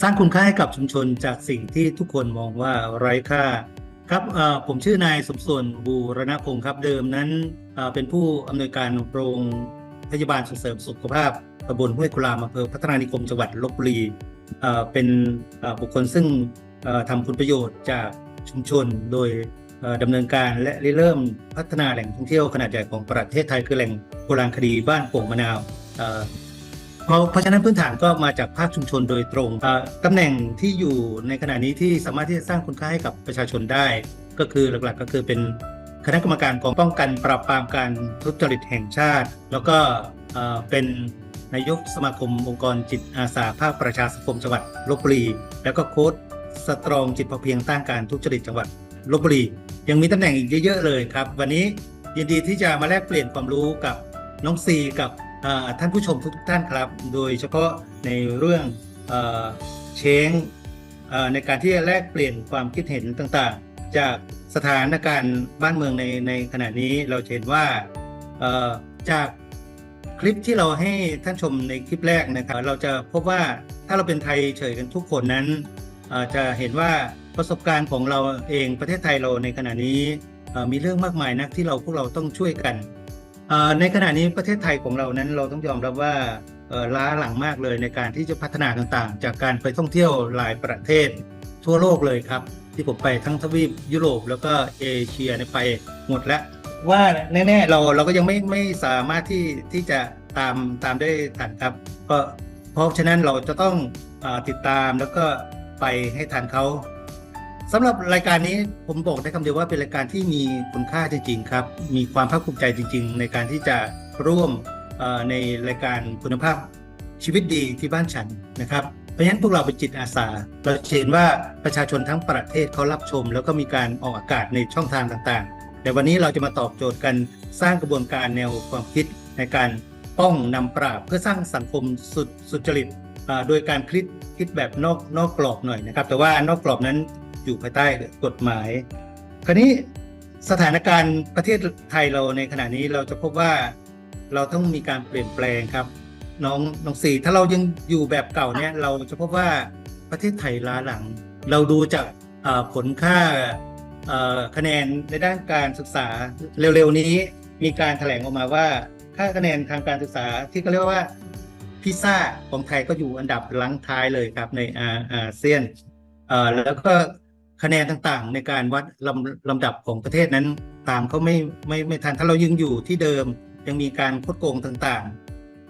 สร้างคุณค่าให้กับชุมชนจากสิ่งที่ทุกคนมองว่าไร้ค่าครับผมชื่อนายสมส่วนบูรณพงศ์ครับเดิมนั้นเป็นผู้อำนวยการโรงพยาบาลส่งเสริมสุขภาพตำบลห้วยกุลามอำเภอพัฒนานิคมจังหวัดลบบุรีเป็นบุคคลซึ่งทำคุณประโยชน์จากชุมชนโดยดำเนินการและเริ่มพัฒนาแหล่งท่องเที่ยวขนาดใหญ่ของประเทศไทยคือแหล่งโบราณคดีบ้านโป่งมะนาว เพราะเพราะฉะนั้นพื้นฐานก็มาจากภาคชุมชนโดยตรงตำแหน่งที่อยู่ในขณะนี้ที่สามารถที่จะสร้างคุณค่าให้กับประชาชนได้ ก็คือหลักๆก็คือเป็นคณะกรรมการกองป้องกันปราบปรามการทุจริตแห่งชาติ แล้วก็เป็นนายกสมาคมองค์กรจิตอาสาภาคประชาสังคมจังหวัดลบบุรี แล้วก็โค้ชสตรองจิตพอเพียงต้านการทุจริตจังหวัดลบบุรี ยังมีตำแหน่งอีกเยอะๆเลยครับ วันนี้ยินดีที่จะมาแลกเปลี่ยนความรู้กับน้องซีกับ ท่านผู้ชมทุกท่านครับ โดยเฉพาะในเรื่องเอ่อเชงในการที่จะแลกเปลี่ยนความคิดเห็นต่างๆ จากสถานการณ์บ้านเมืองในในขณะนี้เราเห็นว่าจากคลิปที่เราให้ท่านชมในคลิปแรกนะครับ เราจะพบว่าถ้าเราเป็นไทยเฉยกันทุกคนนั้นจะเห็นว่าประสบการณ์ของเราเองประเทศไทยเราในขณะนี้มีเรื่องมากมายนักที่เราพวกเราต้องช่วยกัน ในขณะนี้ประเทศไทยของเรานั้นเราต้องยอมรับว่าล้าหลังมากเลยในการที่จะพัฒนาต่างๆ จากการไปท่องเที่ยวหลายประเทศทั่วโลกเลยครับ ที่ผมไปทั้งทวีปยุโรปแล้วก็เอเชียเนี่ยไปหมดแล้วว่าแน่ๆเราเราก็ยังไม่ไม่สามารถที่ที่จะตามตามได้ทันครับก็เพราะฉะนั้นเราจะต้องอติดตามแล้วก็ไปให้ทันเขา สำหรับรายการนี้ผมบอกได้คำเดียวว่าเป็นรายการที่มีคุณค่าจริงๆครับ มีความภาคภูมิใจจริง ๆ ในการที่จะร่วมในรายการคุณภาพชีวิตดีที่บ้านฉันนะครับ เพราะฉะนั้นพวกเราเป็นจิตอาสา เราเห็นว่าประชาชนทั้งประเทศเขารับชม แล้วก็มีการออกอากาศในช่องทางต่างๆ แต่วันนี้เราจะมาตอบโจทย์กันสร้างกระบวนการแนวความคิดในการป้องนำปราบเพื่อสร้างสังคมสุดสุจริตโดยการคิดคิดแบบนอกนอกกรอบหน่อยนะครับ แต่ว่านอกกรอบนั้น อยู่ภายใต้กฎหมาย คราวนี้สถานการณ์ประเทศไทยเราในขณะนี้เราจะพบว่าเราต้องมีการเปลี่ยนแปลงครับ น้องน้องสี่ถ้าเรายังอยู่แบบเก่าเนี่ยเราจะพบว่าประเทศไทยล้าหลัง เราดูจากผลค่าคะแนนในด้านการศึกษาเร็วๆนี้มีการแถลงออกมาว่า ค่าคะแนนทางการศึกษาที่เขาเรียกว่าพิซซ่าของไทยก็อยู่อันดับลังท้ายเลยครับในอาเซียนแล้วก็ คะแนนต่างๆ ในการวัดลำลำดับของประเทศนั้น ตามเขาไม่ไม่ไม่ทันถ้าเรายังอยู่ที่เดิมยังมีการคดโกงต่าง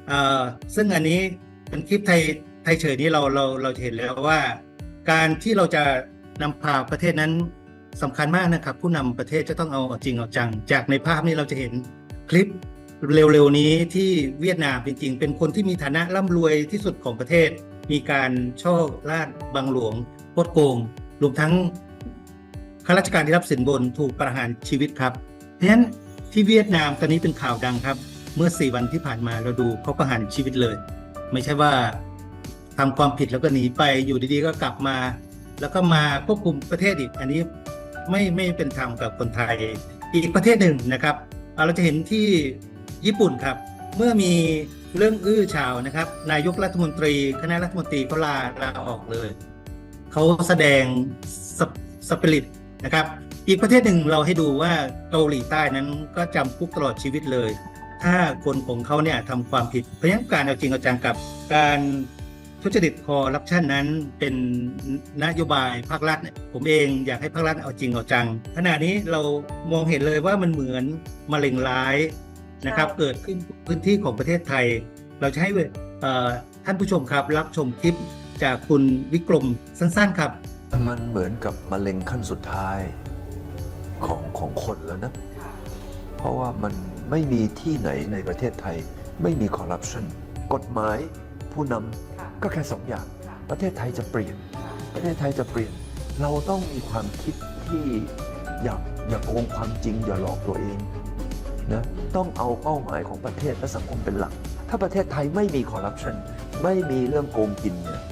ๆ ซึ่งอันนี้เป็นคลิปไทยไทยเฉยนี้เราเราเราเห็นแล้วว่า การที่เราจะนำพาประเทศนั้นสำคัญมากนะครับ ผู้นำประเทศจะต้องเอาเอาจริงเอาจัง จากในภาพนี้เราจะเห็นคลิปเร็วๆนี้ที่เวียดนามจริงๆ เป็นคนที่มีฐานะร่ำรวยที่สุดของประเทศ มีการช่อลาดบังหลวงโคดโกง รวมทั้งข้าราชการที่รับสินบนถูกประหารชีวิตครับเพราะฉะนั้นที่เวียดนามตอนนี้เป็นข่าวดังครับ เมื่อ 4 วันที่ผ่านมาเราดูเขาประหารชีวิตเลย ไม่ใช่ว่าทำความผิดแล้วก็หนีไปอยู่ดีๆก็กลับมา แล้วก็มาควบคุมประเทศอีก อันนี้ไม่ไม่เป็นธรรมกับคนไทย อีกประเทศหนึ่งนะครับ เราจะเห็นที่ญี่ปุ่นครับ เมื่อมีเรื่องอื้อฉาวนะครับ นายกรัฐมนตรี คณะรัฐมนตรีก็ลาลาออกเลย เขาแสดงสปสปิริตนะครับ อีกประเทศหนึ่งเราให้ดูว่าเกาหลีใต้นั้นก็จำคุกตลอดชีวิตเลย ถ้าคนของเขาเนี่ยทำความผิด เพราะฉะนั้นการเอาจริงเอาจังกับการทุจริตคอร์รัปชันนั้นเป็นนโยบายภาครัฐผมเองอยากให้ภาครัฐเอาจริงเอาจังขณะนี้เรามองเห็นเลยว่ามันเหมือนมะเร็งร้ายนะครับ เกิดขึ้นพื้นที่ของประเทศไทย เราจะให้เอ่อท่านผู้ชมครับรับชมคลิป จากคุณวิกรมสั้นๆครับ มันเหมือนกับมะเร็งขั้นสุดท้ายของของคนแล้วนะ เพราะว่ามันไม่มีที่ไหนในประเทศไทย ไม่มีคอร์รัปชันกฎหมายผู้นำก็แค่สองอย่าง ประเทศไทยจะเปลี่ยน ประเทศไทยจะเปลี่ยน เราต้องมีความคิดที่อย่าอย่าโกงความจริงอย่าหลอกตัวเองนะต้องเอาเป้าหมายของประเทศและสังคมเป็นหลัก ถ้าประเทศไทยไม่มีคอร์รัปชันไม่มีเรื่องโกงกินเนี่ย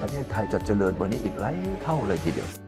ประเทศไทยจะเจริญกว่านี้อีกหลายเท่าเลยทีเดียว